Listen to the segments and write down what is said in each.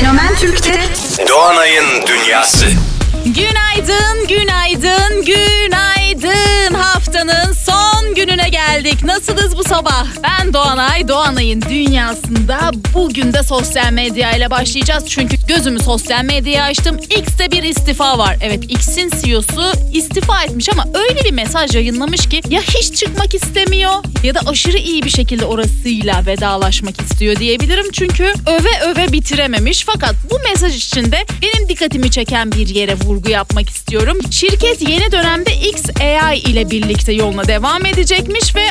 Fenomen Türk'te Doğanay'ın Dünyası. Günaydın, günaydın, günaydın. Nasılız bu sabah? Ben Doğanay, Doğanay'ın dünyasında bugün de sosyal medya ile başlayacağız. Çünkü gözümü sosyal medyaya açtım. X'te bir istifa var. Evet X'in CEO'su istifa etmiş ama öyle bir mesaj yayınlamış ki ya hiç çıkmak istemiyor ya da aşırı iyi bir şekilde orasıyla vedalaşmak istiyor diyebilirim. Çünkü öve öve bitirememiş. Fakat bu mesaj içinde benim dikkatimi çeken bir yere vurgu yapmak istiyorum. Şirket yeni dönemde X AI ile birlikte yoluna devam edecekmiş ve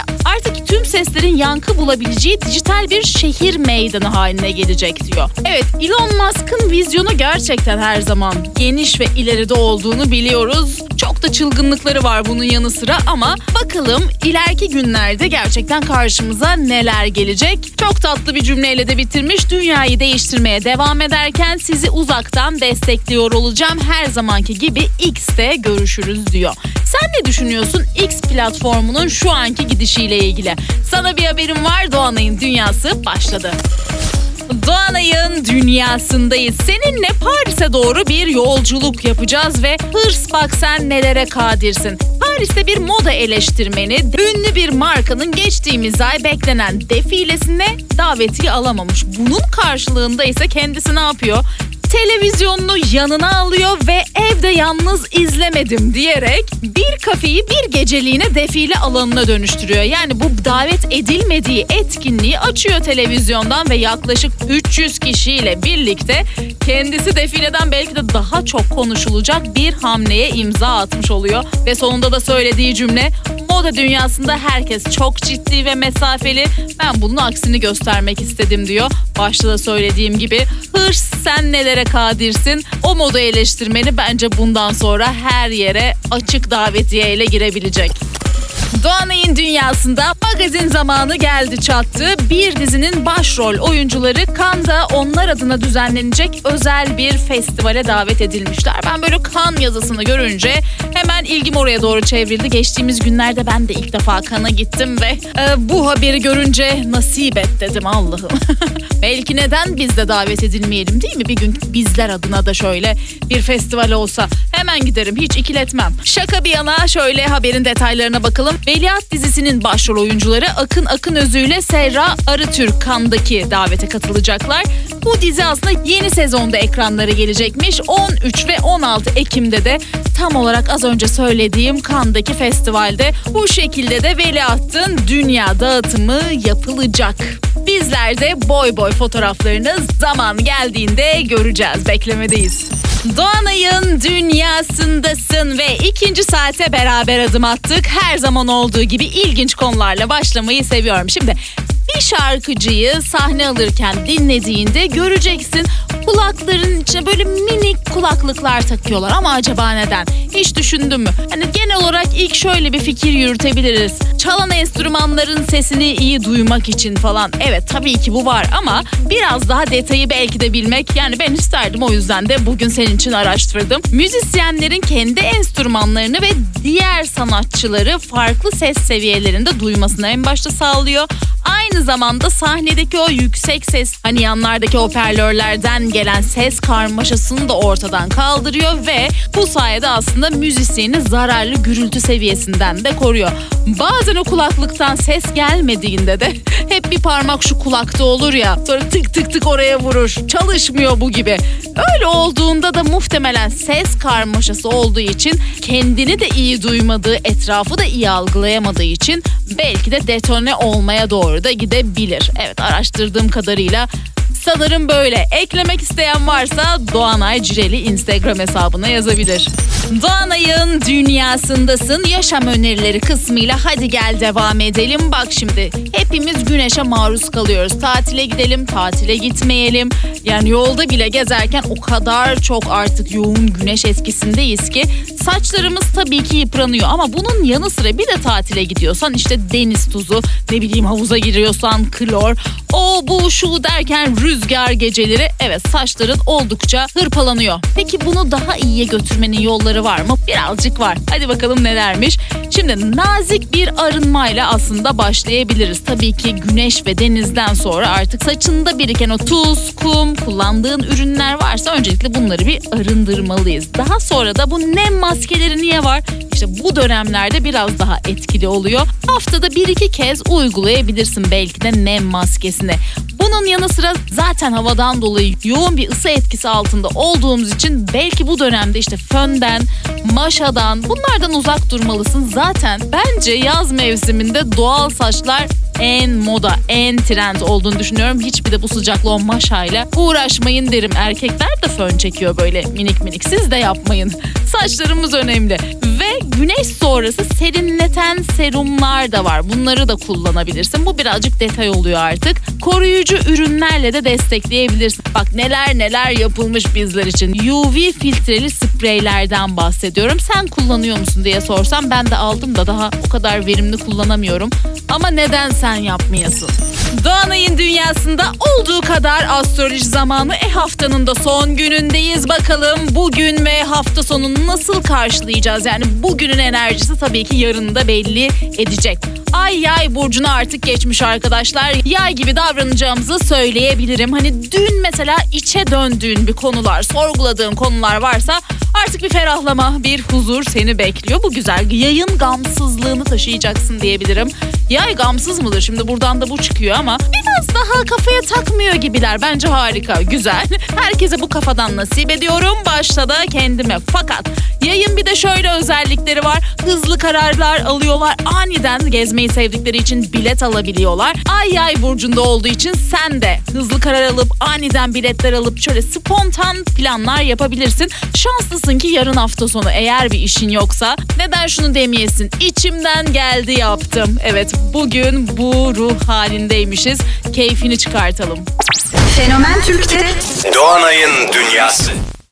seslerin yankı bulabileceği dijital bir şehir meydanı haline gelecek diyor. Evet Elon Musk'ın vizyonu gerçekten her zaman geniş ve ileride olduğunu biliyoruz. Çok da çılgınlıkları var bunun yanı sıra ama bakalım ileriki günlerde gerçekten karşımıza neler gelecek. Çok tatlı bir cümleyle de bitirmiş. Dünyayı değiştirmeye devam ederken sizi uzaktan destekliyor olacağım. Her zamanki gibi X'te görüşürüz diyor. Sen ne düşünüyorsun X platformunun şu anki gidişiyle ilgili? Sana bir haberim var Doğanay'ın dünyası başladı. Doğanay'ın dünyasındayız. Seninle Paris'e doğru bir yolculuk yapacağız ve hırs bak sen nelere kadirsin. Paris'te bir moda eleştirmeni ünlü bir markanın geçtiğimiz ay beklenen defilesine davetiye alamamış. Bunun karşılığında ise kendisi ne yapıyor? televizyonunu yanına alıyor ve evde yalnız izlemedim diyerek bir kafeyi bir geceliğine defile alanına dönüştürüyor. Yani bu davet edilmediği etkinliği açıyor televizyondan ve yaklaşık 300 kişiyle birlikte kendisi defileden belki de daha çok konuşulacak bir hamleye imza atmış oluyor. Ve sonunda da söylediği cümle moda dünyasında herkes çok ciddi ve mesafeli. Ben bunun aksini göstermek istedim diyor. Başta da söylediğim gibi hırs sen nelere kadirsin. O moda eleştirmeni bence bundan sonra her yere açık davetiye ile girebilecek. Doğanay'ın dünyasında magazin zamanı geldi çattı. Bir dizinin başrol oyuncuları Cannes'da onlar adına düzenlenecek özel bir festivale davet edilmişler. Ben böyle Cannes yazısını görünce hemen ilgim oraya doğru çevrildi. Geçtiğimiz günlerde ben de ilk defa Cannes'a gittim ve e, bu haberi görünce nasip et dedim Allah'ım. Belki neden biz de davet edilmeyelim değil mi? Bir gün bizler adına da şöyle bir festival olsa hemen giderim hiç ikiletmem. Şaka bir yana şöyle haberin detaylarına bakalım. Veliaht dizisinin başrol oyuncuları Akın Akın Özü ile Serra Arıtürk Kan'daki davete katılacaklar. Bu dizi aslında yeni sezonda ekranlara gelecekmiş. 13 ve 16 Ekim'de de tam olarak az önce söylediğim Kan'daki festivalde bu şekilde de Veliaht'ın dünya dağıtımı yapılacak. Bizler de boy boy fotoğraflarını zaman geldiğinde göreceğiz. Beklemedeyiz. Doğanay'ın dünyasındasın ve ikinci saate beraber adım attık. Her zaman olduğu gibi ilginç konularla başlamayı seviyorum. Şimdi bir şarkıcıyı sahne alırken dinlediğinde göreceksin kulakların içine böyle minik kulaklıklar takıyorlar ama acaba neden? Hiç düşündün mü? Hani genel olarak ilk şöyle bir fikir yürütebiliriz. Çalan enstrümanların sesini iyi duymak için falan. Evet tabii ki bu var ama biraz daha detayı belki de bilmek yani ben isterdim o yüzden de bugün senin için araştırdım. Müzisyenlerin kendi enstrümanlarını ve diğer sanatçıları farklı ses seviyelerinde duymasını en başta sağlıyor. Aynı zamanda sahnedeki o yüksek ses hani yanlardaki hoparlörlerden gelen ses karmaşasını da ortadan kaldırıyor ve bu sayede aslında müzisyeni zararlı gürültü seviyesinden de koruyor. Bazen o kulaklıktan ses gelmediğinde de hep bir parmak şu kulakta olur ya sonra tık tık tık oraya vurur. Çalışmıyor bu gibi. Öyle olduğunda da muhtemelen ses karmaşası olduğu için kendini de iyi duymadığı, etrafı da iyi algılayamadığı için belki de detone olmaya doğru da gidebilir. Evet araştırdığım kadarıyla Sanırım böyle. Eklemek isteyen varsa Doğanay Cireli Instagram hesabına yazabilir. Doğanay'ın dünyasındasın. Yaşam önerileri kısmıyla hadi gel devam edelim. Bak şimdi hepimiz güneşe maruz kalıyoruz. Tatile gidelim, tatile gitmeyelim. Yani yolda bile gezerken o kadar çok artık yoğun güneş etkisindeyiz ki saçlarımız tabii ki yıpranıyor ama bunun yanı sıra bir de tatile gidiyorsan işte deniz tuzu, ne bileyim havuza giriyorsan klor, o bu şu derken rüzgar rüzgar geceleri evet saçların oldukça hırpalanıyor. Peki bunu daha iyiye götürmenin yolları var mı? Birazcık var. Hadi bakalım nelermiş. Şimdi nazik bir arınmayla aslında başlayabiliriz. Tabii ki güneş ve denizden sonra artık saçında biriken o tuz, kum, kullandığın ürünler varsa öncelikle bunları bir arındırmalıyız. Daha sonra da bu nem maskeleri niye var? İşte bu dönemlerde biraz daha etkili oluyor. Haftada bir iki kez uygulayabilirsin belki de nem maskesini. Bunun yanı sıra zaten havadan dolayı yoğun bir ısı etkisi altında olduğumuz için belki bu dönemde işte fönden, maşadan bunlardan uzak durmalısın. Zaten bence yaz mevsiminde doğal saçlar en moda, en trend olduğunu düşünüyorum. Hiçbir de bu sıcakla maşayla uğraşmayın derim. Erkekler de fön çekiyor böyle minik minik. Siz de yapmayın. Saçlarımız önemli. Ve güneş sonrası serinleten serumlar da var. Bunları da kullanabilirsin. Bu birazcık detay oluyor artık. Koruyucu ürünlerle de destekleyebilirsin. Bak neler neler yapılmış bizler için. UV filtreli spreylerden bahsediyorum. Sen kullanıyor musun diye sorsam ben de aldım da daha o kadar verimli kullanamıyorum. Ama neden sen yapmayasın? Doğanay'ın dünyasında olduğu kadar astroloji zamanı e haftanın da son günündeyiz. Bakalım bugün ve hafta sonunu nasıl karşılayacağız? Yani bugünün enerjisi tabii ki yarın da belli edecek. Ay yay burcuna artık geçmiş arkadaşlar. Yay gibi davranacağımızı söyleyebilirim. Hani dün mesela içe döndüğün bir konular, sorguladığın konular varsa artık bir ferahlama, bir huzur seni bekliyor. Bu güzel. Yayın gamsızlığını taşıyacaksın diyebilirim. Yay gamsız mıdır? Şimdi buradan da bu çıkıyor ama biraz daha kafaya takmıyor gibiler. Bence harika, güzel. Herkese bu kafadan nasip ediyorum. Başta da kendime. Fakat yayın bir de şöyle özellikleri var. Hızlı kararlar alıyorlar. Aniden gezmeyi sevdikleri için bilet alabiliyorlar. Ay yay burcunda olduğu için sen de hızlı karar alıp aniden biletler alıp şöyle spontan planlar yapabilirsin. Şanslısın ki yarın hafta sonu eğer bir işin yoksa neden şunu demeyesin? İçimden geldi yaptım. Evet bugün bu ruh halindeymişiz. Keyfini çıkartalım. Fenomen Türk'te Doğanay'ın dünyası.